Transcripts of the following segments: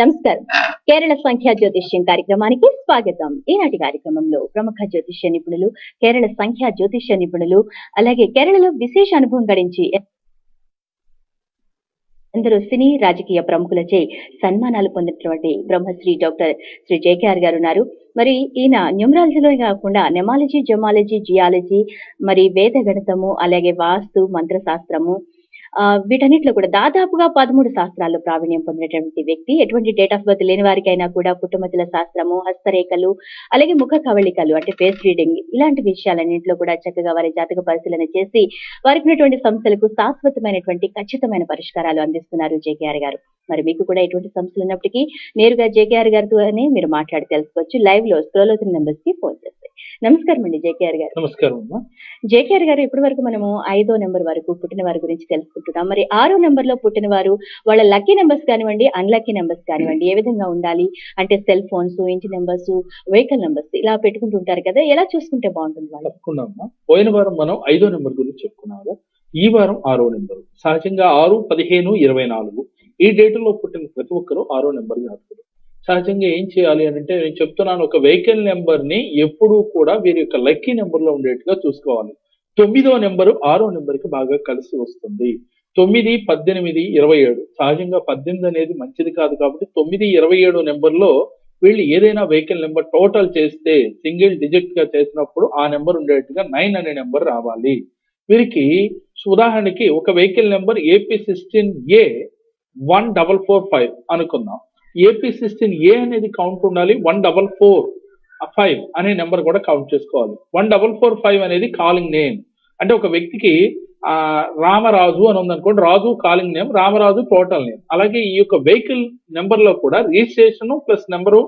నమస్కారం. కేరళ సంఖ్యా జ్యోతిష్యం కార్యక్రమానికి స్వాగతం. ఈనాటి కార్యక్రమంలో ప్రముఖ జ్యోతిష్య నిపుణులు కేరళ సంఖ్యా జ్యోతిష్య నిపుణులు అలాగే కేరళలో విశేష అనుభవం గడించి ఎందరో సినీ రాజకీయ ప్రముఖులచే సన్మానాలు పొందినటువంటి బ్రహ్మశ్రీ డాక్టర్ శ్రీ జేకేఆర్ గారు ఉన్నారు. మరి ఈయన న్యూమరాలజీలో కాకుండా నెమాలజీ జమాలజీ జియాలజీ మరి వేద గణితము అలాగే వాస్తు మంత్రశాస్త్రము వీటన్నిటిలో కూడా దాదాపుగా పదమూడు శాస్త్రాల్లో ప్రావీణ్యం పొందినటువంటి వ్యక్తి ఎటువంటి డేట్ ఆఫ్ బర్త్ లేని వారికైనా కూడా పుట్టుమతుల శాస్త్రము హస్తరేఖలు అలాగే ముఖ కవళికలు అంటే ఫేస్ రీడింగ్ ఇలాంటి విషయాలన్నింటిలో కూడా చక్కగా వారి జాతక పరిశీలన చేసి వారికి ఉన్నటువంటి సమస్యలకు శాశ్వతమైనటువంటి ఖచ్చితమైన పరిష్కారాలు అందిస్తున్నారు జేకేఆర్ గారు. మరి మీకు కూడా ఎటువంటి సమస్యలు ఉన్నప్పటికీ నేరుగా జేకేఆర్ గారితోనే మీరు మాట్లాడి తెలుసుకోవచ్చు. లైవ్లో స్క్రోల్ అవుతున్న నెంబర్స్కి ఫోన్ చేస్తారు నమస్కారం అండి జేకేఆర్ గారు. నమస్కారం అమ్మా. జేకేఆర్ గారు ఇప్పటి వరకు మనము ఐదో నెంబర్ వరకు పుట్టిన వారి గురించి తెలుసుకుంటున్నాం. మరి ఆరో నెంబర్లో పుట్టిన వారు వాళ్ళ లక్కీ నెంబర్స్ కానివ్వండి అన్లక్కీ నెంబర్స్ కానివ్వండి ఏ విధంగా ఉండాలి? అంటే సెల్ ఫోన్స్ ఇంటి నెంబర్స్ వెహికల్ నెంబర్స్ ఇలా పెట్టుకుంటుంటారు కదా ఎలా చూసుకుంటే బాగుంటుంది వాళ్ళు? తప్పకుండా పోయిన వారం మనం ఐదో నెంబర్ గురించి చెప్పుకున్నాం కదా ఈ వారం ఆరో నెంబర్. సహజంగా ఆరు పదిహేను ఇరవై నాలుగు. ఈ డేటులో పుట్టిన ప్రతి ఒక్కరూ ఆరో నెంబర్ జాతకులు సహజంగా ఏం చేయాలి అని అంటే నేను చెప్తున్నాను ఒక వెహికల్ నెంబర్ని ఎప్పుడూ కూడా వీరి యొక్క లక్కీ నెంబర్లో ఉండేట్టుగా చూసుకోవాలి. తొమ్మిదో నెంబరు ఆరో నెంబర్కి బాగా కలిసి వస్తుంది. తొమ్మిది పద్దెనిమిది ఇరవై ఏడు. సహజంగా పద్దెనిమిది అనేది మంచిది కాదు కాబట్టి తొమ్మిది ఇరవై ఏడు నెంబర్లో వీళ్ళు ఏదైనా వెహికల్ నెంబర్ టోటల్ చేస్తే సింగిల్ డిజిట్గా చేసినప్పుడు ఆ నెంబర్ ఉండేట్టుగా నైన్ అనే నెంబర్ రావాలి. వీరికి ఉదాహరణకి ఒక vehicle number AP sixteen A one double four five అనుకుందాం. ఏపీ సిక్స్టీన్ ఏ అనేది కౌంట్ ఉండాలి. వన్ డబల్ ఫోర్ ఫైవ్ అనే నెంబర్ కూడా కౌంట్ చేసుకోవాలి. వన్ డబల్ ఫోర్ ఫైవ్ అనేది కాలింగ్ నేమ్ అంటే ఒక వ్యక్తికి ఆ రామరాజు అని ఉందనుకోండి. Raju calling name Ramaraju total name అలాగే ఈ యొక్క వెహికల్ నెంబర్లో కూడా registration plus number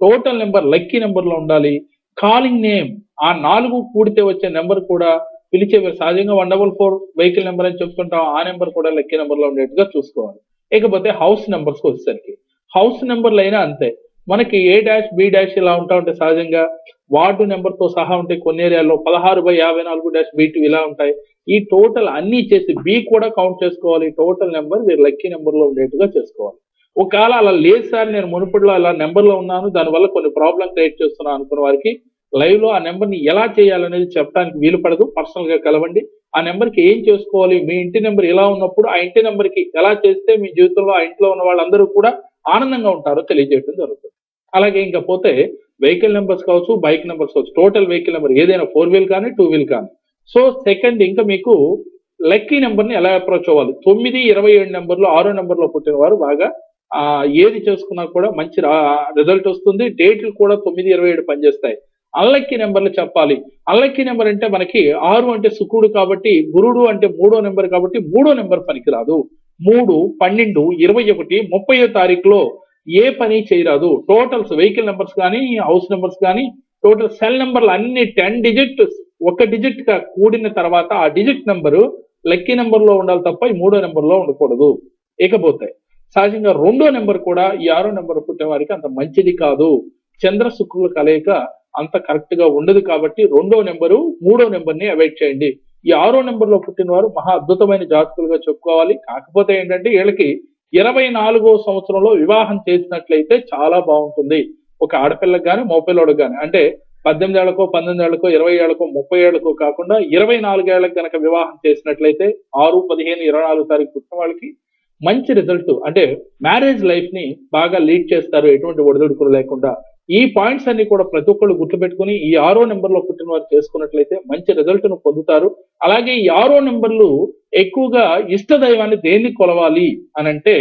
total number lucky నెంబర్లో ఉండాలి. కాలింగ్ నేమ్ ఆ నాలుగు కూడితే వచ్చే నెంబర్ కూడా పిలిచే సహజంగా one double four vehicle number అని చెప్తుంటాం ఆ నెంబర్ కూడా లక్కీ నెంబర్లో ఉండేట్టుగా చూసుకోవాలి. ఇకపోతే హౌస్ నెంబర్స్ వచ్చేసరికి. హౌస్ నెంబర్లు అయినా అంతే. మనకి ఏ డాష్ బి డాష్ ఇలా ఉంటా ఉంటాయి సహజంగా వార్డు నెంబర్తో సహా ఉంటాయి కొన్ని ఏరియాలో పదహారు బై యాభై నాలుగు డాష్ బి టూ ఇలా ఉంటాయి. ఈ టోటల్ అన్ని చేసి బి కూడా కౌంట్ చేసుకోవాలి. టోటల్ నెంబర్ మీరు లక్కీ నెంబర్లో ఉండేట్టుగా చేసుకోవాలి. ఒకవేళ అలా లేదు సార్ నేను మునుపటిలో అలా నెంబర్లో ఉన్నాను దానివల్ల కొన్ని ప్రాబ్లం క్రియేట్ చేస్తున్నాను అనుకున్న వారికి లైవ్లో ఆ నెంబర్ని ఎలా చేయాలనేది చెప్పడానికి వీలు పడదు. పర్సనల్గా కలవండి. ఆ నెంబర్కి ఏం చేసుకోవాలి? మీ ఇంటి నెంబర్ ఎలా ఉన్నప్పుడు ఆ ఇంటి నెంబర్కి ఎలా చేస్తే మీ జీవితంలో ఆ ఇంట్లో ఉన్న వాళ్ళందరూ కూడా ఆనందంగా ఉంటారో తెలియజేయడం జరుగుతుంది. అలాగే ఇంకా పోతే వెహికల్ నెంబర్స్ కావచ్చు బైక్ నెంబర్స్ కావచ్చు టోటల్ వెహికల్ నెంబర్ ఏదైనా ఫోర్ వీల్ కానీ టూ వీల్ కానీ. సో సెకండ్ ఇంకా మీకు లక్కీ నెంబర్ని ఎలా అప్రోచ్ అవ్వాలి? తొమ్మిది ఇరవై ఏడు నెంబర్లో ఆరో నెంబర్లో పుట్టిన వారు బాగా ఆ ఏది చేసుకున్నా కూడా మంచి రిజల్ట్ వస్తుంది. డేట్లు కూడా తొమ్మిది ఇరవై ఏడు పనిచేస్తాయి. అల్లక్కి నెంబర్లు చెప్పాలి. అల్లక్కి నెంబర్ అంటే మనకి ఆరు అంటే శుక్రుడు కాబట్టి గురుడు అంటే మూడో నెంబర్ కాబట్టి మూడో నెంబర్ పనికిరాదు. మూడు పన్నెండు ఇరవై ఒకటి ముప్పై తారీఖులో ఏ పని చేయరాదు. టోటల్స్ వెహికల్ నెంబర్స్ కానీ హౌస్ నెంబర్స్ కానీ టోటల్ సెల్ నెంబర్లు అన్ని టెన్ డిజిట్ ఒక డిజిట్గా కూడిన తర్వాత ఆ డిజిట్ నెంబరు లక్కీ నెంబర్లో ఉండాలి తప్ప ఈ మూడో నెంబర్లో ఉండకూడదు. ఇకపోతే సహజంగా రెండో నెంబర్ కూడా ఈ ఆరో నెంబర్ పుట్టిన వారికి అంత మంచిది కాదు. చంద్ర శుక్రుల కలయిక అంత కరెక్ట్గా ఉండదు కాబట్టి రెండో నెంబరు మూడో నెంబర్ని అవాయిడ్ చేయండి. ఈ ఆరో నెంబర్లో పుట్టిన వారు మహా అద్భుతమైన జాతకులుగా చెప్పుకోవాలి. కాకపోతే ఏంటంటే వీళ్ళకి ఇరవై నాలుగో సంవత్సరంలో వివాహం చేసినట్లయితే చాలా బాగుంటుంది. ఒక ఆడపిల్లకి కానీ మగపిల్లడికి కానీ అంటే పద్దెనిమిది ఏళ్ళకో పంతొమ్మిది ఏళ్ళకో ఇరవై ఏళ్ళకో ముప్పై ఏళ్ళకో కాకుండా ఇరవై నాలుగేళ్ళకు కనుక వివాహం చేసినట్లయితే ఆరు పదిహేను ఇరవై నాలుగు తారీఖు పుట్టిన వాళ్ళకి మంచి రిజల్ట్. అంటే మ్యారేజ్ లైఫ్ని బాగా లీడ్ చేస్తారు. ఎటువంటి ఒడిదుడుకులు లేకుండా. ఈ పాయింట్స్ అన్ని కూడా ప్రతి ఒక్కళ్ళు గుర్తుపెట్టుకుని ఈ ఆరో నెంబర్లో పుట్టిన వారు చేసుకున్నట్లయితే మంచి రిజల్ట్ను పొందుతారు. అలాగే ఈ ఆరో నెంబర్లు ఎక్కువగా ఇష్ట దైవాన్ని దేన్ని కొలవాలి అని అంటే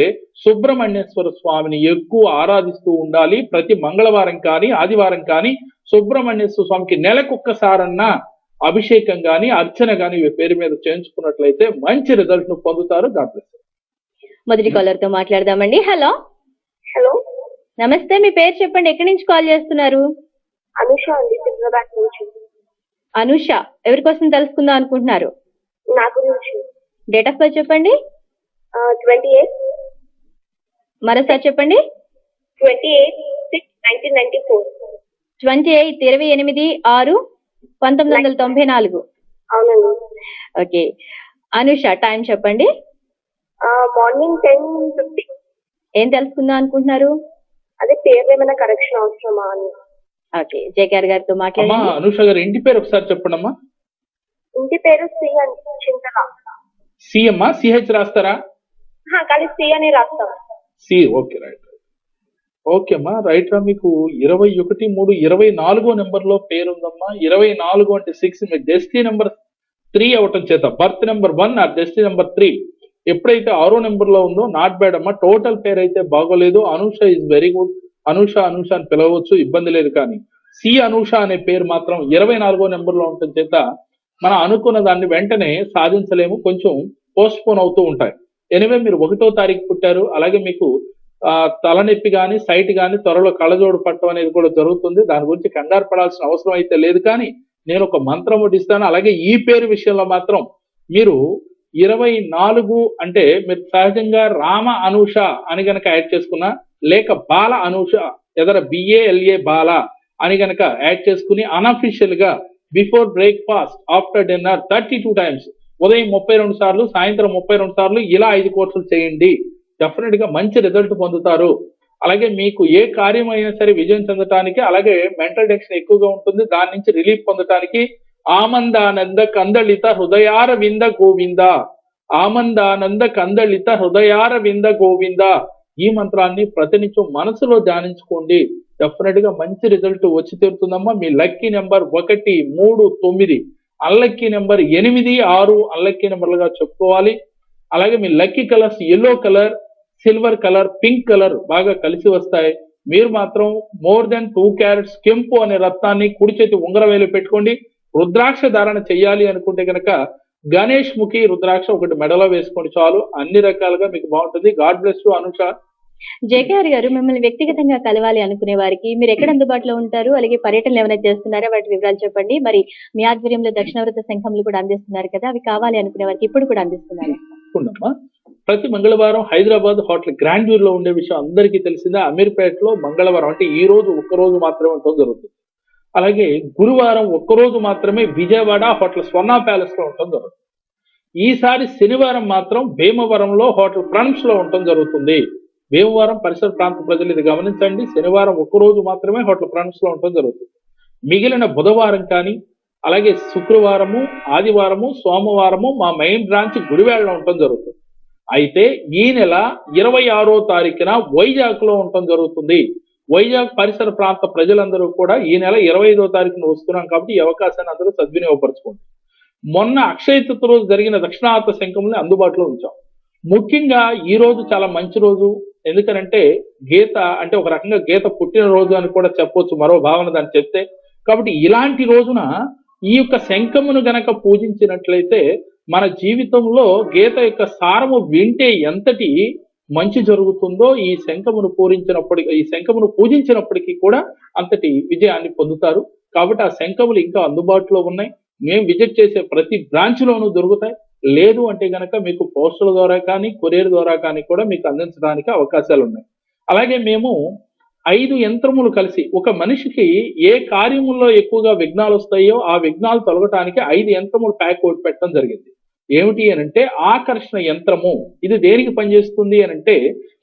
సుబ్రహ్మణ్యేశ్వర స్వామిని ఎక్కువ ఆరాధిస్తూ ఉండాలి. ప్రతి మంగళవారం కానీ ఆదివారం కానీ సుబ్రహ్మణ్యేశ్వర స్వామికి నెలకొక్కసారన్నా అభిషేకం గాని అర్చన గాని ఈ పేరు మీద చేయించుకున్నట్లయితే మంచి రిజల్ట్ను పొందుతారు. గాడ్ బ్లెస్ మొదటి కాలర్తో మాట్లాడదామండి. హలో హలో నమస్తే మీ పేరు చెప్పండి. ఎక్కడి నుంచి కాల్ చేస్తున్నారు? అనుష అండి సికింద్రాబాద్ నుంచి. అనుష ఎవరి కోసం తెలుసుకుందాం అనుకుంటున్నారు? నా గురించి. డేట్ ఆఫ్ బర్త్ చెప్పండి. ట్వంటీ ఎయిట్ మరోసారి చెప్పండి. Twenty eight six nineteen ninety four twenty eighth ఇరవై ఎనిమిది ఆరు పంతొమ్మిది వందల తొంభై నాలుగు. అవునండి. ఓకే. అనుష టైం చెప్పండి. మార్నింగ్ టెన్ ఫిఫ్టీ ఏం తెలుసుకుందాం అనుకుంటున్నారు? అదే పేరు ఏమైనా కరెక్షన్ అవసరమా అని. ఓకే జేకేఆర్ గారితో అమ్మా మాట్లాడండి అనుష గారు ఇంటి పేరు ఒకసారి చెప్పండి అమ్మా ఇంటి పేరు సి అని చింతల. సిఎం సిహెచ్ రాస్తారా? కానీ సి అని రాస్తాం. C okay right. ఓకే అమ్మా రైట్ రా మీకు ఇరవై ఒకటి మూడు ఇరవై నాలుగో నెంబర్లో పేరు ఉందమ్మా ఇరవై నాలుగు అంటే సిక్స్ మీ డెస్టీ నెంబర్ త్రీ అవటం చేత బర్త్ నెంబర్ వన్ ఆ డెస్టీ నెంబర్ త్రీ ఎప్పుడైతే ఆరో నెంబర్లో ఉందో నాట్ బ్యాడ్ అమ్మా టోటల్ పేరు అయితే బాగోలేదు. Anusha is very good Anusha Anusha అని పిలవచ్చు ఇబ్బంది లేదు కానీ. సి అనూష అనే పేరు మాత్రం ఇరవై నాలుగో నెంబర్లో ఉండటం చేత మనం అనుకున్న దాన్ని వెంటనే సాధించలేము కొంచెం పోస్ట్ పోన్ అవుతూ ఉంటాయి. ఎనివే మీరు ఒకటో తారీఖు పుట్టారు అలాగే మీకు ఆ, తలనొప్పి కానీ సైట్ కానీ త్వరలో కళ్ళజోడు పట్టడం అనేది కూడా జరుగుతుంది. దాని గురించి కంగారు పడాల్సిన అవసరం అయితే లేదు కానీ నేను ఒక మంత్రం ఒకటి ఇస్తాను. అలాగే ఈ పేరు విషయంలో మాత్రం మీరు ఇరవై నాలుగు అంటే మీరు సహజంగా రామ అనూష అని గనక యాడ్ చేసుకున్నా లేక బాల అనూష ఎదర బిఏఎల్ఏ బాల అని గనక యాడ్ చేసుకుని అన్అఫీషియల్గా before breakfast after dinner thirty two times ఉదయం ముప్పై రెండు సార్లు సాయంత్రం ముప్పై రెండు సార్లు ఇలా ఐదు కోర్సులు చేయండి. డెఫినెట్గా మంచి రిజల్ట్ పొందుతారు. అలాగే మీకు ఏ కార్యం అయినా సరే విజయం చెందటానికి అలాగే మెంటల్ టెన్షన్ ఎక్కువగా ఉంటుంది. దాని నుంచి రిలీఫ్ పొందటానికి ఆమందానంద కందళిత హృదయార వింద గోవింద ఆమందానంద కందళిత హృదయార వింద గోవింద ఈ మంత్రాన్ని ప్రతినిత్యం మనసులో ధ్యానించుకోండి. డెఫినెట్గా మంచి రిజల్ట్ వచ్చి తీరుతుందమ్మా. మీ లక్కీ నెంబర్ ఒకటి మూడు తొమ్మిది. అన్లక్కీ నెంబర్ ఎనిమిది ఆరు అన్లక్కీ నెంబర్లుగా చెప్పుకోవాలి. అలాగే మీ lucky colours yellow colour silver colour pink colour బాగా కలిసి వస్తాయి. మీరు మాత్రం మోర్ దెన్ టూ క్యారెట్స్ కెంపు అనే రత్నాన్ని కుడి చేతి ఉంగరవేలు పెట్టుకోండి. రుద్రాక్ష ధారణ చేయాలి అనుకుంటే కనుక గణేష్ ముఖి రుద్రాక్ష ఒకటి మెడలో వేసుకోండి చాలు. అన్ని రకాలుగా మీకు బాగుంటుంది. God bless Anusha. జేకేఆర్ గారు మిమ్మల్ని వ్యక్తిగతంగా కలవాలి అనుకునే వారికి మీరు ఎక్కడ అందుబాటులో ఉంటారు? అలాగే పర్యటనలు ఏమైనా చేస్తున్నారా? వాటి వివరాలు చెప్పండి. మరి మీ ఆధ్వర్యంలో దక్షిణావృత సంఘంలు కూడా అందిస్తున్నారు కదా. అవి కావాలి అనుకునే వారికి ఇప్పుడు కూడా అందిస్తున్నారు. ప్రతి మంగళవారం హైదరాబాద్ హోటల్ గ్రాండ్యూర్లో ఉండే విషయం అందరికీ తెలిసిందే. అమీర్పేటలో మంగళవారం అంటే ఈ రోజు ఒక్క రోజు మాత్రమే ఉండటం జరుగుతుంది. అలాగే గురువారం ఒక్కరోజు మాత్రమే విజయవాడ హోటల్ స్వర్ణ ప్యాలెస్లో ఉండటం జరుగుతుంది. ఈసారి శనివారం మాత్రం భీమవరంలో హోటల్ ఫ్రంట్స్లో ఉండటం జరుగుతుంది. భీమవరం పరిసర ప్రాంత ప్రజలు ఇది గమనించండి. శనివారం ఒక్క రోజు మాత్రమే హోటల్ ఫ్రంట్స్లో ఉండటం జరుగుతుంది. మిగిలిన బుధవారం కానీ అలాగే శుక్రవారము ఆదివారము సోమవారము మా మెయిన్ బ్రాంచ్ గుడివేళలో ఉండటం జరుగుతుంది. అయితే ఈ నెల ఇరవై ఆరో తారీఖున వైజాగ్లో ఉండటం జరుగుతుంది. వైజాగ్ పరిసర ప్రాంత ప్రజలందరూ కూడా ఈ నెల ఇరవై ఐదో తారీఖున వస్తున్నాం కాబట్టి ఈ అవకాశాన్ని అందరూ సద్వినియోగపరచుకోండి. మొన్న అక్షయ తృతీయ రోజు జరిగిన దక్షిణార్థ శంఖముల్ని అందుబాటులో ఉంచాం. ముఖ్యంగా ఈ రోజు చాలా మంచి రోజు. ఎందుకనంటే గీత అంటే ఒక రకంగా గీత పుట్టిన రోజు అని కూడా చెప్పొచ్చు. మరో భావన దాన్ని చెప్తే కాబట్టి ఇలాంటి రోజున ఈ యొక్క శంఖమును గనక పూజించినట్లయితే మన జీవితంలో గీత యొక్క సారము వింటే ఎంతటి మంచి జరుగుతుందో ఈ శంఖమును పూరించినప్పటికీ ఈ శంఖమును పూజించినప్పటికీ కూడా అంతటి విజయాన్ని పొందుతారు. కాబట్టి ఆ శంఖములు ఇంకా అందుబాటులో ఉన్నాయి. మేము విజిట్ చేసే ప్రతి బ్రాంచ్ లోనూ దొరుకుతాయి. లేదు అంటే గనక మీకు పోస్టుల ద్వారా కానీ కొరియర్ ద్వారా కానీ కూడా మీకు అందించడానికి అవకాశాలు ఉన్నాయి. అలాగే మేము ఐదు యంత్రములు కలిసి ఒక మనిషికి ఏ కార్యముల్లో ఎక్కువగా విఘ్నాలు వస్తాయో ఆ విఘ్నాలు తొలగటానికి ఐదు యంత్రములు ప్యాక్ ఒకటి పెట్టడం జరిగింది. ఏమిటి అని అంటే ఆకర్షణ యంత్రము. ఇది దేనికి పనిచేస్తుంది అని అంటే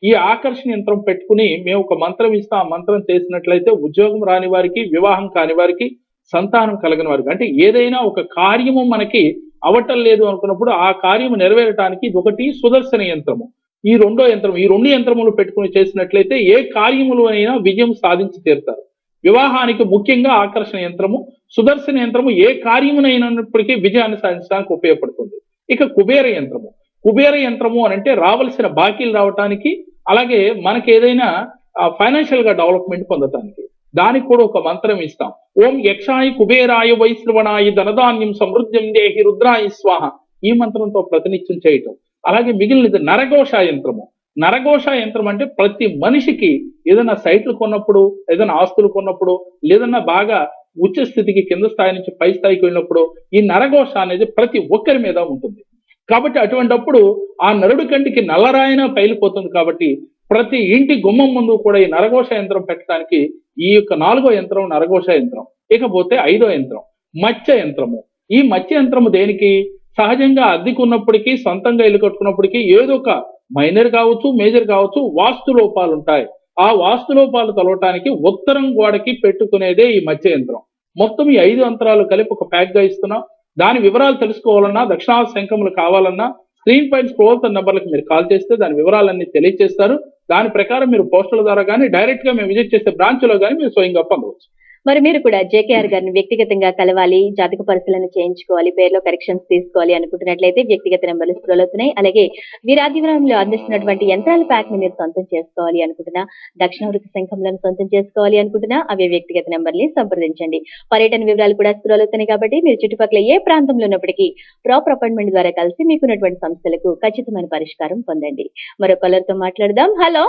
ఈ ఆకర్షణ యంత్రం పెట్టుకుని మేము ఒక మంత్రం ఇస్తాం. ఆ మంత్రం చేసినట్లయితే ఉద్యోగం రాని వారికి వివాహం కాని వారికి సంతానం కలిగిన వారికి. అంటే ఏదైనా ఒక కార్యము మనకి అవటం లేదు అనుకున్నప్పుడు ఆ కార్యము నెరవేరటానికి ఇది ఒకటి సుదర్శన యంత్రము. ఈ రెండో యంత్రం ఈ రెండు యంత్రములు పెట్టుకుని చేసినట్లయితే ఏ కార్యములు అయినా విజయం సాధించి తీరుతారు. వివాహానికి ముఖ్యంగా ఆకర్షణ యంత్రము సుదర్శన యంత్రము ఏ కార్యమునైనప్పటికీ విజయాన్ని సాధించడానికి ఉపయోగపడుతుంది. ఇక కుబేర యంత్రము. కుబేర యంత్రము అని అంటే రావాల్సిన బాకీలు రావటానికి అలాగే మనకి ఏదైనా ఫైనాన్షియల్గా డెవలప్మెంట్ పొందటానికి. దానికి కూడా ఒక మంత్రం ఇస్తాం. ఓం యక్షాయ కుబేరాయ వైశ్రవణాయ ధనధాన్యం సమృద్ధ్యం దేహి రుద్రాయ స్వాహ. ఈ మంత్రంతో ప్రతినిత్యం చేయటం. అలాగే మిగిలినది నరఘోష యంత్రము. నరఘోష యంత్రం అంటే ప్రతి మనిషికి ఏదైనా సైట్లు కొన్నప్పుడు ఏదైనా ఆస్తులు కొన్నప్పుడు లేదన్నా బాగా ఉచ్చ స్థితికి కింద స్థాయి నుంచి పై స్థాయికి వెళ్ళినప్పుడు ఈ నరఘోష అనేది ప్రతి ఒక్కరి మీద ఉంటుంది. కాబట్టి అటువంటప్పుడు ఆ నరుడి కంటికి నల్లరాయన పైలిపోతుంది కాబట్టి ప్రతి ఇంటి గుమ్మం ముందు కూడా ఈ నరఘోష యంత్రం పెట్టడానికి ఈ యొక్క నాలుగో యంత్రం నరఘోష యంత్రం ఇకపోతే ఐదో యంత్రం మత్స్య యంత్రము. ఈ మత్స్య యంత్రము దేనికి? సహజంగా అద్దెకున్నప్పటికీ సొంతంగా ఇల్లు కట్టుకున్నప్పటికీ ఏదో ఒక మైనర్ కావచ్చు మేజర్ కావచ్చు వాస్తు లోపాలు ఉంటాయి ఆ వాస్తులోపాలు తలవటానికి ఉత్తరం గోడకి పెట్టుకునేదే ఈ మధ్య యంత్రం మొత్తం ఈ ఐదు అంతరాలు కలిపి ఒక ప్యాక్గా ఇస్తున్నాం. దాని వివరాలు తెలుసుకోవాలన్నా దక్షిణాది శంఖములు కావాలన్నా స్క్రీన్ పైన స్క్రోల్ నెంబర్లకు మీరు కాల్ చేస్తే దాని వివరాలన్నీ తెలియజేస్తారు దాని ప్రకారం మీరు పోస్టుల ద్వారా కానీ డైరెక్ట్గా మేము విజిట్ చేసే బ్రాంచ్లో కానీ మీరు స్వయంగా పొందవచ్చు. మరి మీరు కూడా జేకేఆర్ గారిని వ్యక్తిగతంగా కలవాలి జాతక పరిశీలన చేయించుకోవాలి పేర్లో కరెక్షన్స్ తీసుకోవాలి అనుకుంటున్నట్లయితే వ్యక్తిగత నెంబర్లు స్క్రోల్ అవుతున్నాయి. అలాగే వీరాదివరంలో అందిస్తున్నటువంటి యంత్రాల ప్యాక్ని మీరు సొంతం చేసుకోవాలి అనుకుంటున్నా దక్షిణావృత సంఘంలను సొంతం చేసుకోవాలి అనుకుంటున్నా అవే వ్యక్తిగత నెంబర్ని సంప్రదించండి. పర్యటన వివరాలు కూడా స్క్రోల్ అవుతున్నాయి కాబట్టి మీరు చుట్టుపక్కల ఏ ప్రాంతంలో ఉన్నప్పటికీ ప్రాపర్ అపాయింట్మెంట్ ద్వారా కలిసి మీకున్నటువంటి సమస్యలకు ఖచ్చితమైన పరిష్కారం పొందండి. మరో కలర్తో మాట్లాడదాం. హలో.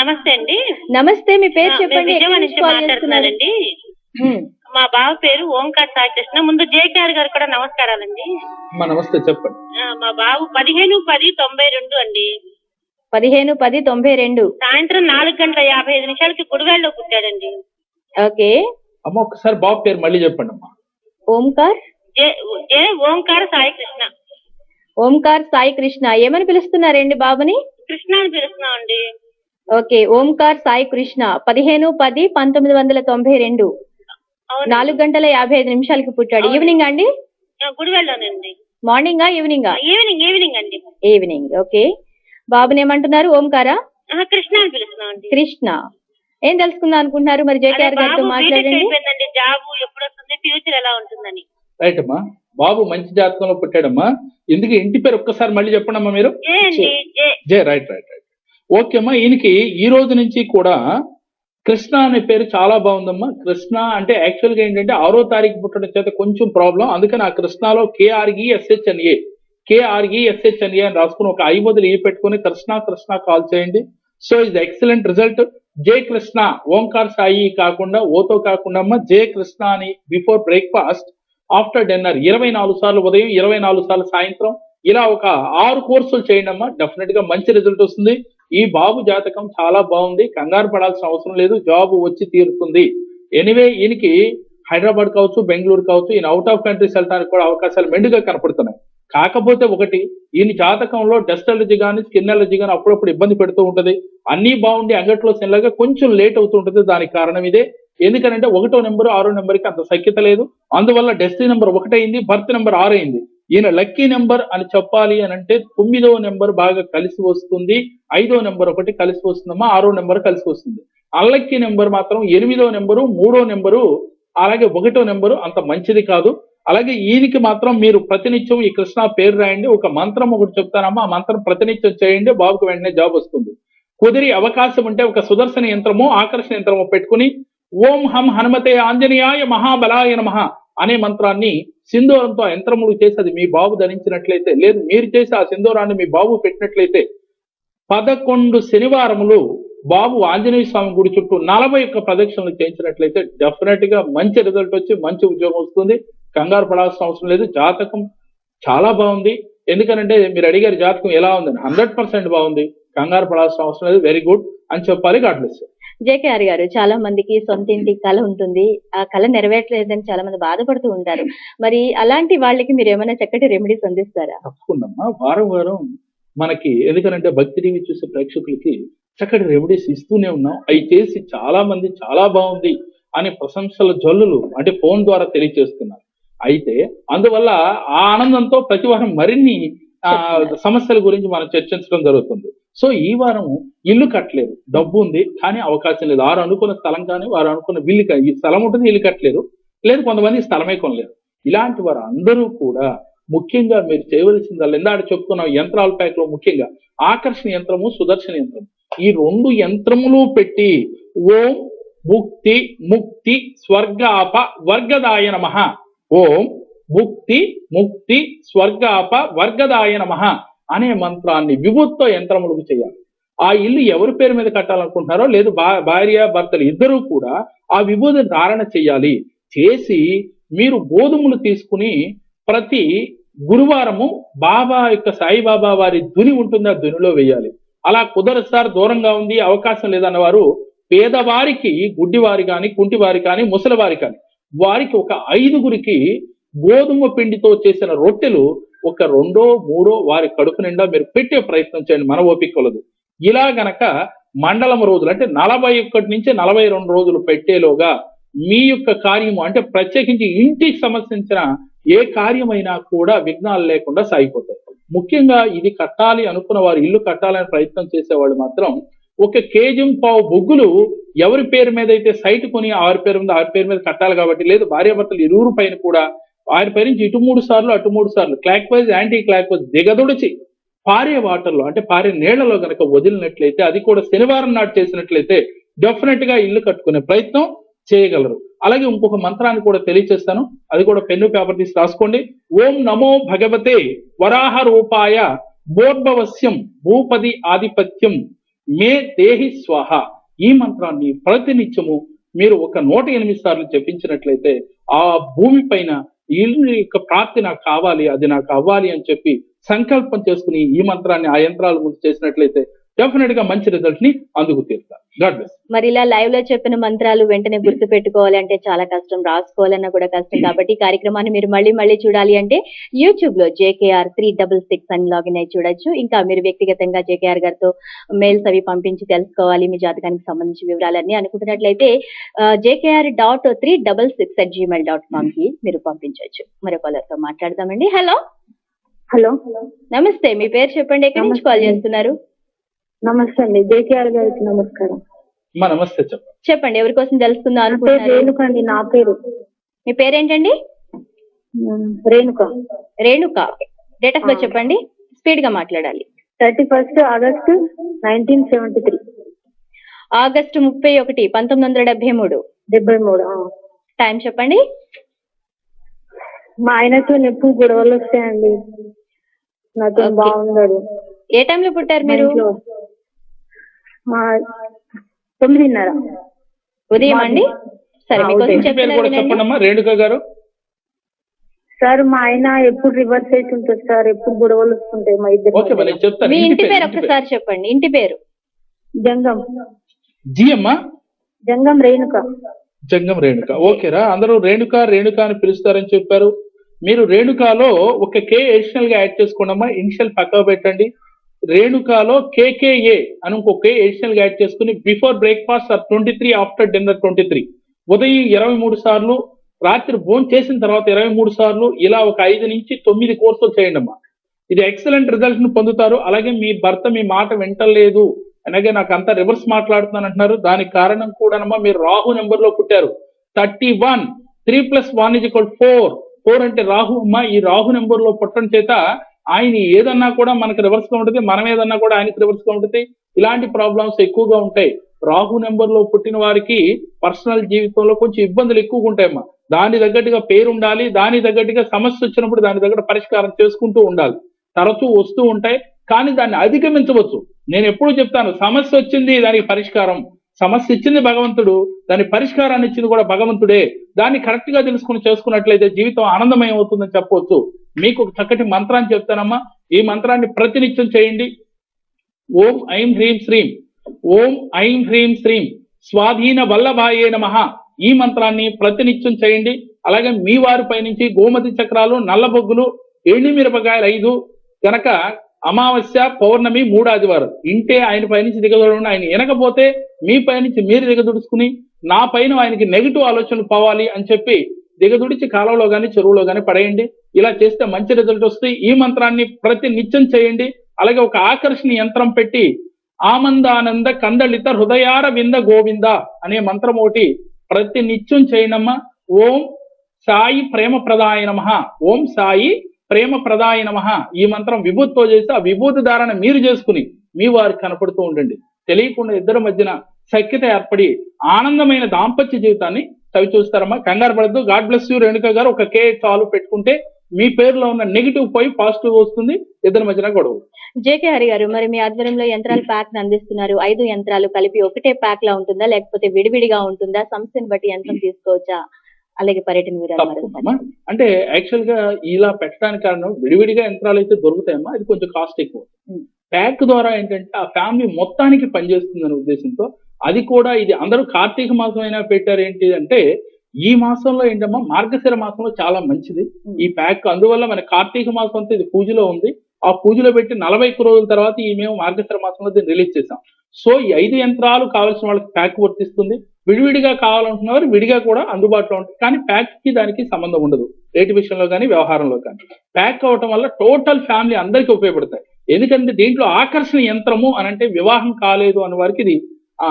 నమస్తే అండి. నమస్తే మీ పేరు చెప్పండి. మా బావ పేరు ఓంకార్ సాయికృష్ణ. ముందు జేకేఆర్ గారు కూడా నమస్కారాలండి. మా నమస్తే చెప్పండి. మా బాబు పదిహేను పది తొంభై రెండు అండి. పదిహేను పది తొంభై రెండు. సాయంత్రం నాలుగు గంటల యాభై ఐదు నిమిషాలకి గుడివేళ్ళలో పుట్టాడండి. ఓకే. అమ్మ ఒకసారి బాబు పేరు మళ్ళీ చెప్పండి అమ్మా ఓంకార్? జే జే ఓంకార్ సాయికృష్ణ. ఓంకార్ సాయి కృష్ణ ఏమని పిలుస్తున్నారండి బాబుని? కృష్ణ అని పిలుస్తున్నాం అండి ఓకే ఓంకార్ సాయి కృష్ణ పదిహేను పది పంతొమ్మిది వందల తొంభై రెండు. నాలుగు గంటల యాభై ఐదు నిమిషాలకి పుట్టాడు. ఈవినింగ్ అండి? గుడివేళ్ళలోనండి మార్నింగా ఈవినింగా ఈవినింగ్ ఈవినింగ్ అండి. ఈవినింగ్ ఓకే బాబుని ఏమంటున్నారు? ఓంకారా? కృష్ణ కృష్ణ. ఏం తెలుసుకుందాం అనుకుంటున్నారు? మరి జేకేఆర్ గారితో మాట్లాడండి. జాబ్ ఎప్పుడు వస్తుంది ఫ్యూచర్ ఎలా ఉంటుందని. రైట్ అమ్మా బాబు మంచి జాతకంలో పుట్టాడమ్మా. ఎందుకు ఇంటి పేరు ఒక్కసారి మళ్ళీ చెప్పండి అమ్మా మీరు J right right right. Okay అమ్మా ఈయనకి ఈ రోజు నుంచి కూడా కృష్ణ అనే పేరు చాలా బాగుందమ్మా. కృష్ణ అంటే యాక్చువల్గా ఏంటంటే ఆరో తారీఖు పుట్టడం చేత కొంచెం ప్రాబ్లం అందుకని ఆ కృష్ణలో కేఆర్ఈ ఎస్హెచ్ అని ఏ కేఆర్ఈ ఎస్హెచ్ అని ఏ అని రాసుకుని ఒక ఐ బదులు ఏ పెట్టుకుని కృష్ణ కృష్ణ కాల్ చేయండి. సో ఇది excellent result J Krishna. Omkar Sai కాకుండా ఓతో కాకుండా అమ్మ జే కృష్ణ అని బిఫోర్ బ్రేక్ఫాస్ట్ ఆఫ్టర్ డిన్నర్ ఇరవై నాలుగు సార్లు ఉదయం ఇరవై నాలుగు సార్లు సాయంత్రం. ఇలా ఒక ఆరు కోర్సులు చేయండి అమ్మా. డెఫినెట్గా మంచి రిజల్ట్ వస్తుంది. ఈ బాబు జాతకం చాలా బాగుంది కంగారు పడాల్సిన అవసరం లేదు జాబ్ వచ్చి తీరుతుంది. ఎనివే ఈయనకి హైదరాబాద్ కావచ్చు బెంగళూరు కావచ్చు ఈయన అవుట్ ఆఫ్ కంట్రీస్ వెళ్ళడానికి కూడా అవకాశాలు మెండుగా కనపడుతున్నాయి. కాకపోతే ఒకటి ఈయన జాతకంలో డస్ట్ అలర్జీ కానీ స్కిన్ అలర్జీ కానీ అప్పుడప్పుడు ఇబ్బంది పెడుతూ ఉంటది. అన్ని బాగుండి అంగట్లో సెల్లగా కొంచెం లేట్ అవుతూ ఉంటుంది దానికి కారణం ఇదే. ఎందుకంటే ఒకటో నెంబర్ ఆరో నెంబర్కి అంత సఖ్యత లేదు. అందువల్ల డెస్టినీ నెంబర్ ఒకటైంది బర్త్ నెంబర్ ఆరు అయింది ఈయన లక్కీ నెంబర్ అని చెప్పాలి అని అంటే తొమ్మిదో నెంబర్ బాగా కలిసి వస్తుంది ఐదో నెంబర్ ఒకటి కలిసి వస్తుందమ్మా ఆరో నెంబర్ కలిసి వస్తుంది. అన్లక్కీ నెంబర్ మాత్రం ఎనిమిదో నెంబరు మూడో నెంబరు అలాగే ఒకటో నెంబరు అంత మంచిది కాదు. అలాగే ఈయనకి మాత్రం మీరు ప్రతినిత్యం ఈ కృష్ణ పేరు రాయండి ఒక మంత్రం ఒకటి చెప్తానమ్మా ఆ మంత్రం ప్రతినిత్యం చేయండి బాబుకు వెంటనే జాబ్ వస్తుంది. కుదిరి అవకాశం ఉంటే ఒక సుదర్శన యంత్రము ఆకర్షణ యంత్రము పెట్టుకుని ఓం హం హనుమతే ఆంజనేయాయ మహాబలాయ నమ అనే మంత్రాన్ని సింధూరంతో యంత్రములు చేసి అది మీ బాబు ధరించినట్లయితే లేదు మీరు చేసి ఆ సింధూరాన్ని మీ బాబు పెట్టినట్లయితే పదకొండు శనివారములు బాబు ఆంజనేయ స్వామి గుడి చుట్టూ నలభై ఒక్క ప్రదక్షిణలు చేయించినట్లయితే డెఫినెట్గా మంచి రిజల్ట్ వచ్చి మంచి ఉద్యోగం వస్తుంది. కంగారు పడాల్సిన అవసరం లేదు. జాతకం చాలా బాగుంది. ఎందుకనంటే మీరు అడిగారు జాతకం ఎలా ఉందని. హండ్రెడ్ పర్సెంట్ బాగుంది. కంగారు పడాల్సిన అవసరం లేదు. వెరీ గుడ్ అని చెప్పాలి. గాడ్ బ్లెస్ జేకేఆర్ గారు చాలా మందికి సొంత ఇంటి కళ ఉంటుంది. ఆ కళ నెరవేర్చలేదని చాలా మంది బాధపడుతూ ఉంటారు. మరి అలాంటి వాళ్ళకి మీరు ఏమైనా చక్కటి రెమెడీస్ అందిస్తారా? తప్పకుండా. వారం వారం మనకి ఎందుకనంటే భక్తి టీవీ చూసే ప్రేక్షకులకి చక్కటి రెమెడీస్ ఇస్తూనే ఉన్నాం. అవి చేసి చాలా మంది చాలా బాగుంది అనే ప్రశంసల జల్లులు అంటే ఫోన్ ద్వారా తెలియజేస్తున్నారు. అయితే అందువల్ల ఆ ఆనందంతో ప్రతి వారం మరిన్ని ఆ, సమస్యల గురించి మనం చర్చించడం జరుగుతుంది. సో ఈ వారం ఇల్లు కట్టలేరు డబ్బు ఉంది కానీ అవకాశం లేదు. వారు అనుకున్న స్థలం కానీ వారు అనుకున్న బిల్లు కానీ ఈ స్థలం ఉంటుంది ఇల్లు కట్టలేరు లేదు కొంతమంది స్థలమే కొనలేరు ఇలాంటి వారు అందరూ కూడా ముఖ్యంగా మీరు చేయవలసిందల్లా ఇందాక చెప్పుకున్న యంత్రాల ప్యాక్లో ముఖ్యంగా ఆకర్షణ యంత్రము సుదర్శన యంత్రం. ఈ రెండు యంత్రములు పెట్టి ఓం ముక్తి ముక్తి స్వర్గాప వర్గదాయ నమ. ఓం ముక్తి ముక్తి స్వర్గాప వర్గదాయ నమ. అనే మంత్రాన్ని విభుత్వ యంత్రములకు చేయాలి. ఆ ఇల్లు ఎవరి పేరు మీద కట్టాలనుకుంటున్నారో లేదు భార్య భర్తలు ఇద్దరూ కూడా ఆ విభూతి ధారణ చేయాలి. చేసి మీరు గోధుమలు తీసుకుని ప్రతి గురువారము బాబా యొక్క సాయిబాబా వారి ధుని ఉంటుంది ఆ ధునిలో వేయాలి. అలా కుదరదు సార్ దూరంగా ఉంది అవకాశం లేదన్న వారు పేదవారికి గుడ్డివారి కానీ కుంటివారి కానీ ముసలివారి కానీ వారికి ఒక ఐదుగురికి గోధుమ పిండితో చేసిన రొట్టెలు ఒక రెండో మూడో వారి కడుపు నిండా మీరు పెట్టే ప్రయత్నం చేయండి. మన ఓపిక కొలదు. ఇలా గనక మండలం రోజులు అంటే నలభై ఒకటి నుంచి నలభై రెండు రోజులు పెట్టేలోగా మీ యొక్క కార్యము అంటే ప్రత్యేకించి ఇంటికి సంబంధించిన ఏ కార్యమైనా కూడా విఘ్నాలు లేకుండా సాగిపోతాయి. ముఖ్యంగా ఇది కట్టాలి అనుకున్న వారు ఇల్లు కట్టాలని ప్రయత్నం చేసేవాళ్ళు మాత్రం ఒక కేజీ పావు బొగ్గులు ఎవరి పేరు మీద అయితే సైట్ కొని ఆరి పేరు ఉంది ఆరి పేరు మీద కట్టాలి కాబట్టి లేదు భార్యాభర్తలు ఇరువురు పైన కూడా ఆయన పై నుంచి ఇటు మూడు సార్లు అటు మూడు సార్లు clockwise anticlockwise దిగదుడిచి పారే వాటర్లో అంటే పారే నీళ్ళలో గనక వదిలినట్లయితే అది కూడా శనివారం నాడు చేసినట్లయితే డెఫినెట్గా ఇల్లు కట్టుకునే ప్రయత్నం చేయగలరు. అలాగే ఇంకొక మంత్రాన్ని కూడా తెలియచేస్తాను. అది కూడా పెన్ను పేపర్ తీసి రాసుకోండి. ఓం నమో భగవతే వరాహ రూపాయ బోర్భవస్యం భూపది ఆధిపత్యం మే దేహి స్వాహ. ఈ మంత్రాన్ని ప్రతినిత్యము మీరు ఒక నూట ఎనిమిది సార్లు జపించినట్లయితే ఆ భూమి పైన ఇల్లు యొక్క ప్రాప్తి నాకు కావాలి అది నాకు అవ్వాలి అని చెప్పి సంకల్పం చేసుకుని ఈ మంత్రాన్ని ఆ యంత్రాల ముందు చేసినట్లయితే డెఫినెట్గా మంచి రిజల్ట్ని అందుకు తీరుతారు. గాడ్ బ్లెస్ మరి ఇలా లైవ్లో చెప్పిన మంత్రాలు వెంటనే గుర్తు పెట్టుకోవాలి అంటే చాలా కష్టం. రాసుకోవాలన్నా కూడా కష్టం. కాబట్టి ఈ కార్యక్రమాన్ని మీరు మళ్ళీ మళ్ళీ చూడాలి అంటే యూట్యూబ్లో జేకేఆర్ త్రీ డబుల్ సిక్స్ అని లాగిన్ అయి చూడొచ్చు. ఇంకా మీరు వ్యక్తిగతంగా జేకేఆర్ గారితో మెయిల్స్ అవి పంపించి తెలుసుకోవాలి మీ జాతకానికి సంబంధించిన వివరాలన్నీ అనుకుంటున్నట్లయితే JKR dot three double six at Gmail dot కామ్కి మీరు పంపించవచ్చు మరో caller తో మాట్లాడదామండి. హలో హలో నమస్తే. మీ పేరు చెప్పండి. ఎక్కడి నుంచి కాల్ చేస్తున్నారు? నమస్తే అండి. జేకేఆర్ గారికి నమస్కారం. మా నమస్తే చెప్పండి చెప్పండి ఎవరి కోసం తెలుసుకుందాం నా పేరు అనుకుంటున్నారు? రేణుక అండి నా పేరు. మీ పేరేంటండి? Renuka. Renuka. Date of birth. చెప్పండి. స్పీడ్గా మాట్లాడాలి. Thirty first August nineteen seventy three. August ముప్పై ఒకటి పంతొమ్మిది వందల డెబ్బై మూడు. డెబ్బై మూడు. టైం చెప్పండి. మా ఆయనతో ఎప్పుడు గొడవలు వస్తాయండి. నాతో. బాగుండదు ఏ టైంలో పుట్టారు మీరు. మా తొమ్మిదిన్నర. ఉదయం అండి? సరే మీకోసం రేణుక గారు. సార్ మా ఆయన ఎప్పుడు రివర్స్ అవుతుంటారు సార్ ఎప్పుడు గొడవలు వస్తుంటాయి మా ఓకే మరి ఇద్దరు మీ ఇంటి పేరు ఇంటి ఒక్కసారి చెప్పండి ఇంటి పేరు. జంగం. జీ అమ్మా? జంగం రేణుక. జంగం రేణుక. ఓకేరా అందరూ రేణుక రేణుక అని పిలుస్తారని చెప్పారు. మీరు రేణుకాలో ఒక కే అడిషనల్గా యాడ్ చేసుకోండమ్మా ఇనిషియల్ పక్కకు పెట్టండి. రేణుకాలో కేకేఏ అని ఇంకో కే ఎడిషనల్ యాడ్ చేసుకుని before breakfast or twenty three after dinner twenty three ఉదయం ఇరవై మూడు సార్లు రాత్రి భోజనం చేసిన తర్వాత ఇరవై మూడు సార్లు ఇలా ఒక ఐదు నుంచి తొమ్మిది కోర్సులు చేయండి అమ్మా. ఇది ఎక్సలెంట్ రిజల్ట్ని పొందుతారు. అలాగే మీ భర్త మీ మాట వింటలేదు అలాగే నాకు అంతా రివర్స్ మాట్లాడుతున్నాను అంటున్నారు. దానికి కారణం కూడానమ్మా మీరు రాహు నెంబర్లో పుట్టారు. Thirty one three plus one is equal four four అంటే రాహు అమ్మా ఈ రాహు నెంబర్లో పుట్టడం చేత ఆయన ఏదన్నా కూడా మనకు రివర్స్గా ఉంటుంది మనం ఏదన్నా కూడా ఆయనకి రివర్స్గా ఉంటుంది. ఇలాంటి ప్రాబ్లమ్స్ ఎక్కువగా ఉంటాయి. రాహు నెంబర్లో పుట్టిన వారికి పర్సనల్ జీవితంలో కొంచెం ఇబ్బందులు ఎక్కువగా ఉంటాయమ్మా. దాని తగ్గట్టుగా పేరు ఉండాలి దాని తగ్గట్టుగా సమస్య వచ్చినప్పుడు దాని తగ్గట్టు పరిష్కారం చేసుకుంటూ ఉండాలి. తరచూ వస్తూ ఉంటాయి కానీ దాన్ని అధిగమించవచ్చు. నేను ఎప్పుడు చెప్తాను సమస్య వచ్చింది దానికి పరిష్కారం. సమస్య ఇచ్చింది భగవంతుడు దాని పరిష్కారాన్ని ఇచ్చింది కూడా భగవంతుడే. దాన్ని కరెక్ట్గా తెలుసుకుని చేసుకున్నట్లయితే జీవితం ఆనందమయం అవుతుందని చెప్పవచ్చు మీకు ఒక చక్కటి మంత్రాన్ని చెప్తానమ్మా. ఈ మంత్రాన్ని ప్రతినిత్యం చేయండి. ఓం ఐం హ్రీం శ్రీం. ఓం ఐం హ్రీం శ్రీం. స్వాధీన వల్లభాయే నమ. ఈ మంత్రాన్ని ప్రతినిత్యం చేయండి. అలాగే మీ వారిపై నుంచి గోమతి చక్రాలు నల్లబొగ్గులు ఎండి మిరపకాయలు ఐదు. గనక అమావాస్య పౌర్ణమి మూడు ఆదివారం. ఇంటే ఆయన పైనుంచి దిగదొడండి ఆయన వినకపోతే మీ పైనుంచి మీరు దిగదుడుచుకుని నా పైన ఆయనకి నెగిటివ్ ఆలోచనలు పోవాలి అని చెప్పి దిగదుడిచి కాలంలో గాని చెరువులో కానీ పడేయండి. ఇలా చేస్తే మంచి రిజల్ట్ వస్తాయి. ఈ మంత్రాన్ని ప్రతి నిత్యం చేయండి. అలాగే ఒక ఆకర్షణ యంత్రం పెట్టి ఆమందానంద కందళిత హృదయార వింద గోవింద అనే మంత్రం ఒకటి ప్రతి నిత్యం చేయనమ్మా ఓం సాయి ప్రేమ ప్రదాయ నమః. ఓం సాయి ప్రేమ ప్రదాయ నమః. ఈ మంత్రం విభూతితో చేసి ఆ విభూతి ధారణ మీరు చేసుకుని మీ వారికి కనపడుతూ ఉండండి. తెలియకుండా ఇద్దరి మధ్యన సఖ్యత ఏర్పడి ఆనందమైన దాంపత్య జీవితాన్ని చవి చూస్తారమ్మా. కంగారు పడద్దు. గాడ్ బ్లెస్ యూ రేణుక గారు. ఒక కే చాలు పెట్టుకుంటే మీ పేరులో ఉన్న నెగిటివ్ పోయి పాజిటివ్ వస్తుంది. ఇద్దరి మధ్యన గొడవ. జేకే హరి గారు మరి మీ ఆధ్వర్యంలో యంత్రాల ప్యాక్ అందిస్తున్నారు. ఐదు యంత్రాలు కలిపి ఒకటే ప్యాక్ లా ఉంటుందా? లేకపోతే విడివిడిగా ఉంటుందా? సంస్థని బట్టి యంత్రం తీసుకోవచ్చా? అలాగే పర్యటన వివరాలు అంటే యాక్చువల్గా ఇలా పెట్టడానికి కారణం విడివిడిగా యంత్రాలు అయితే దొరుకుతాయమ్మా. అది కొంచెం కాస్ట్ ఎక్కువ. ప్యాక్ ద్వారా ఏంటంటే ఆ ఫ్యామిలీ మొత్తానికి పనిచేస్తుంది అనే ఉద్దేశంతో అది కూడా ఇది అందరూ కార్తీక మాసం అయినా పెట్టారు ఏంటి అంటే ఈ మాసంలో ఏంటమ్మా మార్గశిర మాసంలో చాలా మంచిది. ఈ ప్యాక్ అందువల్ల మన కార్తీక మాసం అంతా ఇది పూజలో ఉంది. ఆ పూజలో పెట్టి నలభై రోజుల తర్వాత ఈ మేము మార్గశిర మాసంలో దీన్ని రిలీజ్ చేసాం సో ఈ ఐదు యంత్రాలు కావాల్సిన వాళ్ళకి ప్యాక్ వర్తిస్తుంది. విడివిడిగా కావాలనుకున్నవారు విడిగా కూడా అందుబాటులో ఉంటుంది కానీ ప్యాక్కి దానికి సంబంధం ఉండదు. రేటు విషయంలో కానీ వ్యవహారంలో కానీ. ప్యాక్ అవటం వల్ల టోటల్ ఫ్యామిలీ అందరికీ ఉపయోగపడతాయి. ఎందుకంటే దీంట్లో ఆకర్షణ యంత్రము అని అంటే వివాహం కాలేదు అన్న వారికి ఇది ఆ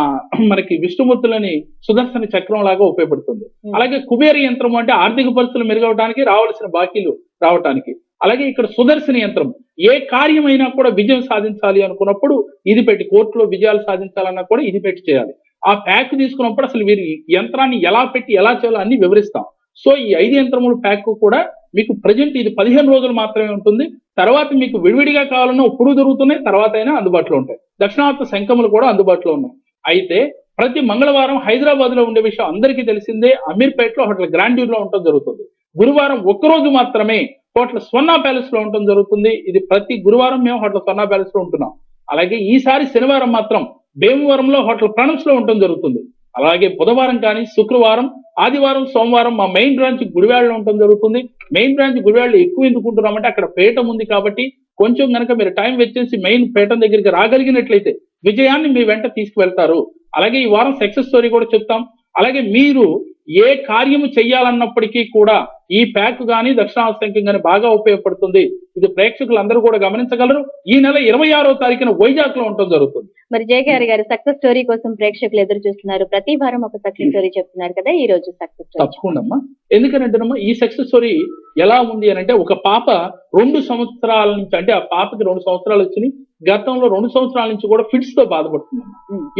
మనకి విష్ణుమూర్తులని సుదర్శన చక్రం లాగా ఉపయోగపడుతుంది. అలాగే కుబేర యంత్రం అంటే ఆర్థిక పరిస్థితులు మెరుగవడానికి రావాల్సిన బాకీలు రావటానికి. అలాగే ఇక్కడ సుదర్శన యంత్రం ఏ కార్యమైనా కూడా విజయం సాధించాలి అనుకున్నప్పుడు ఇది పెట్టి కోర్టులో విజయాలు సాధించాలన్నా కూడా ఇది పెట్టి చేయాలి. ఆ ప్యాక్ తీసుకున్నప్పుడు అసలు వీరి యంత్రాన్ని ఎలా పెట్టి ఎలా చేయాలో అన్ని వివరిస్తాం. సో ఈ ఐదు యంత్రముల ప్యాక్ కూడా మీకు ప్రజెంట్ ఇది పదిహేను రోజులు మాత్రమే ఉంటుంది. తర్వాత మీకు విడివిడిగా కావాలన్నా ఇప్పుడు దొరుకుతున్నాయి తర్వాత అయినా అందుబాటులో ఉంటాయి. దక్షిణార్థ శంఖములు కూడా అందుబాటులో ఉన్నాయి. అయితే ప్రతి మంగళవారం హైదరాబాద్లో ఉండే విషయం అందరికీ తెలిసిందే అమీర్పేటలో హోటల్ గ్రాండ్యూర్లో ఉండటం జరుగుతుంది. గురువారం ఒక్కరోజు మాత్రమే హోటల్ స్వర్ణ ప్యాలెస్లో ఉండటం జరుగుతుంది. ఇది ప్రతి గురువారం మేము హోటల్ స్వర్ణ ప్యాలెస్లో ఉంటున్నాం. అలాగే ఈసారి శనివారం మాత్రం భీమవరంలో హోటల్ ప్రణబ్స్లో ఉండటం జరుగుతుంది. అలాగే బుధవారం కానీ శుక్రవారం ఆదివారం సోమవారం మా మెయిన్ బ్రాంచ్ గుడివాడలో ఉండటం జరుగుతుంది. మెయిన్ బ్రాంచ్ గుడివాడలో ఎక్కువ ఎందుకుంటున్నామంటే అక్కడ పీఠం ఉంది కాబట్టి కొంచెం కనుక మీరు టైం వెచ్చేసి మెయిన్ పీఠం దగ్గరికి రాగలిగినట్లయితే విజయాన్ని మీ వెంట తీసుకువెళ్తారు. అలాగే ఈ వారం సక్సెస్ స్టోరీ కూడా చెప్తాం. అలాగే మీరు ఏ కార్యము చెయ్యాలన్నప్పటికీ కూడా ఈ ప్యాక్ గానీ దక్షిణాది సంఖ్యం గానీ బాగా ఉపయోగపడుతుంది. ఇది ప్రేక్షకులందరూ కూడా గమనించగలరు. ఈ నెల ఇరవై ఆరో తారీఖున వైజాగ్లో ఉండటం జరుగుతుంది. మరి జేకేఆర్ గారు సక్సెస్ స్టోరీ కోసం ప్రేక్షకులు ఎదురు చూస్తున్నారు. ప్రతి వారం ఒక సక్సెస్ స్టోరీ చెప్తున్నారు కదా ఈ రోజు సక్సెస్ స్టోరీ. తప్పకుండా. అమ్మా ఎందుకంటేనమ్మా ఈ సక్సెస్ స్టోరీ ఎలా ఉంది అని అంటే ఒక పాప రెండు సంవత్సరాల నుంచి అంటే ఆ పాపకి రెండు సంవత్సరాలు వచ్చినాయి. గతంలో రెండు సంవత్సరాల నుంచి కూడా ఫిట్స్తో బాధపడుతుంది.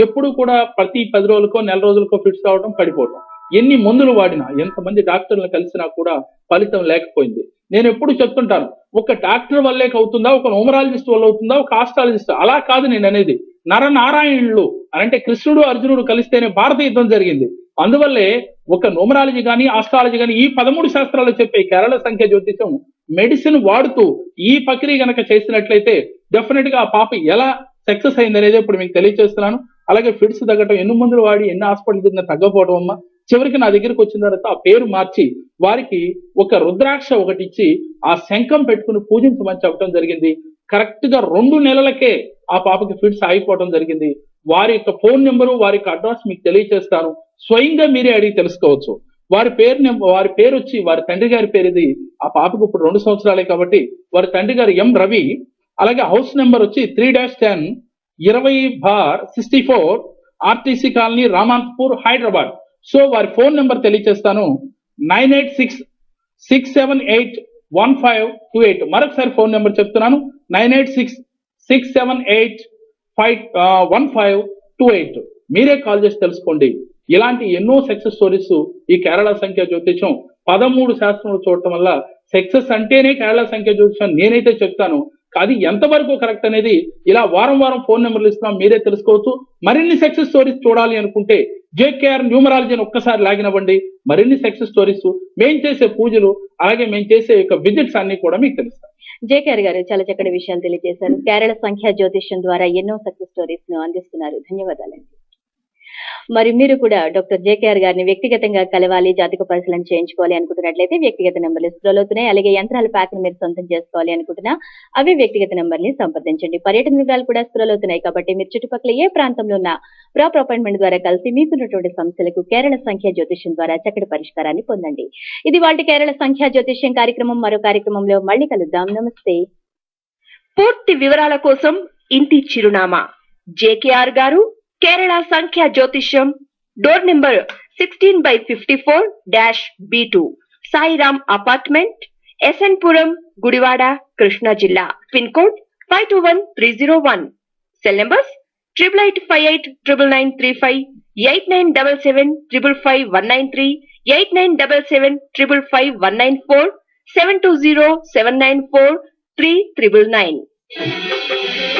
ఎప్పుడు కూడా ప్రతి పది రోజులకో నెల రోజులకో ఫిట్స్ రావడం పడిపోవడం ఎన్ని మందులు వాడినా ఎంతమంది డాక్టర్లను కలిసినా కూడా ఫలితం లేకపోయింది. నేను ఎప్పుడు చెప్తుంటాను ఒక డాక్టర్ వల్లే అవుతుందా ఒక న్యూమరాలజిస్ట్ వల్ల అవుతుందా ఒక ఆస్ట్రాలజిస్ట్? అలా కాదు నేను అనేది. నరనారాయణులు అంటే కృష్ణుడు అర్జునుడు కలిస్తేనే భారత యుద్ధం జరిగింది. అందువల్లే ఒక న్యూమరాలజీ కానీ ఆస్ట్రాలజీ కానీ ఈ పదమూడు శాస్త్రాలు చెప్పే కేరళ సంఖ్య జ్యోతిషం మెడిసిన్ వాడుతూ ఈ ప్రక్రియ గనక చేసినట్లయితే డెఫినెట్గా ఆ పాప ఎలా సక్సెస్ అయింది అనేది ఇప్పుడు మీకు తెలియజేస్తున్నాను అలాగే ఫిట్స్ తగ్గటం ఎన్ని మందులు వాడి ఎన్ని హాస్పిటల్ తిరిగిన తగ్గపోవడం అమ్మ. చివరికి నా దగ్గరికి వచ్చిన తర్వాత ఆ పేరు మార్చి వారికి ఒక రుద్రాక్ష ఒకటి ఇచ్చి ఆ శంఖం పెట్టుకుని పూజించమని చెప్పడం జరిగింది. కరెక్ట్గా రెండు నెలలకే ఆ పాపకి ఫిట్స్ ఆగిపోవడం జరిగింది. వారి యొక్క ఫోన్ నెంబరు వారి యొక్క అడ్రస్ మీకు తెలియజేస్తాను స్వయంగా మీరే అడిగి తెలుసుకోవచ్చు. వారి పేరు వారి పేరు వచ్చి వారి తండ్రి గారి పేరు ఇది. ఆ పాపకు ఇప్పుడు రెండు సంవత్సరాలే కాబట్టి వారి తండ్రి గారు ఎం రవి అలాగే హౌస్ నెంబర్ వచ్చి త్రీ డాష్ టెన్ ఇరవై bar sixty four RTC colony Ramanthapur Hyderabad. So వారి ఫోన్ నెంబర్ తెలియజేస్తాను nine eight six six seven eight one five two eight. మరొకసారి ఫోన్ నెంబర్ చెప్తున్నాను. Nine eight six six seven eight five one five two eight. మీరే call చేసి తెలుసుకోండి. ఇలాంటి ఎన్నో success stories ఈ కేరళ సంఖ్య జ్యోతిషం పదమూడు శాస్త్రములు చూడటం వల్ల సక్సెస్ అంటేనే కేరళ సంఖ్య జ్యోతిషం నేనైతే చెప్తాను అది ఎంతవరకు కరెక్ట్ అనేది ఇలా వారం వారం ఫోన్ నెంబర్లు ఇస్తున్నాం మీరే తెలుసుకోవచ్చు. మరిన్ని సక్సెస్ స్టోరీస్ చూడాలి అనుకుంటే జేకేఆర్ న్యూమరాలజీని ఒక్కసారి లాగినవ్వండి మరిన్ని సక్సెస్ స్టోరీస్ మేము చేసే పూజలు అలాగే మేము చేసే యొక్క విజిట్స్ అన్ని కూడా మీకు తెలుస్తాయి. జేకేఆర్ గారు చాలా చక్కటి విషయాలు తెలియజేశారు. కేరళ సంఖ్యా జ్యోతిష్యం ద్వారా ఎన్నో సక్సెస్ స్టోరీస్ను అందిస్తున్నారు. ధన్యవాదాలండి. మరి మీరు కూడా డాక్టర్ జేకేఆర్ గారిని వ్యక్తిగతంగా కలవాలి జాతక పరిశీలన చేయించుకోవాలి అనుకుంటున్నట్లయితే వ్యక్తిగత నెంబర్లు స్క్రోల్ అవుతున్నాయి. అలాగే యంత్రాల ప్యాక్ను మీరు సొంతం చేసుకోవాలి అనుకుంటున్నా అవి వ్యక్తిగత నెంబర్ని సంప్రదించండి. పర్యటన వివరాలు కూడా స్క్రోల్ అవుతున్నాయి కాబట్టి మీరు చుట్టుపక్కల ఏ ప్రాంతంలో ఉన్న ప్రాపర్ అపాయింట్మెంట్ ద్వారా కలిసి మీకున్నటువంటి సమస్యలకు కేరళ సంఖ్య జ్యోతిష్యం ద్వారా చక్కటి పరిష్కారాన్ని పొందండి. ఇది వాటి కేరళ సంఖ్య జ్యోతిష్యం కార్యక్రమం. మరో కార్యక్రమంలో మళ్ళీ కలుద్దాం. నమస్తే. పూర్తి వివరాల కోసం ఇంటి చిరునామా. జేకేఆర్ గారు Kerala Sankhya Jyotisham, door number 16 by 54 dash B2, Sai Ram Apartment, SN Puram, Gudivada, Krishna Jilla, pin code 521301, cell numbers 8858 8977 8977 720 794 3999.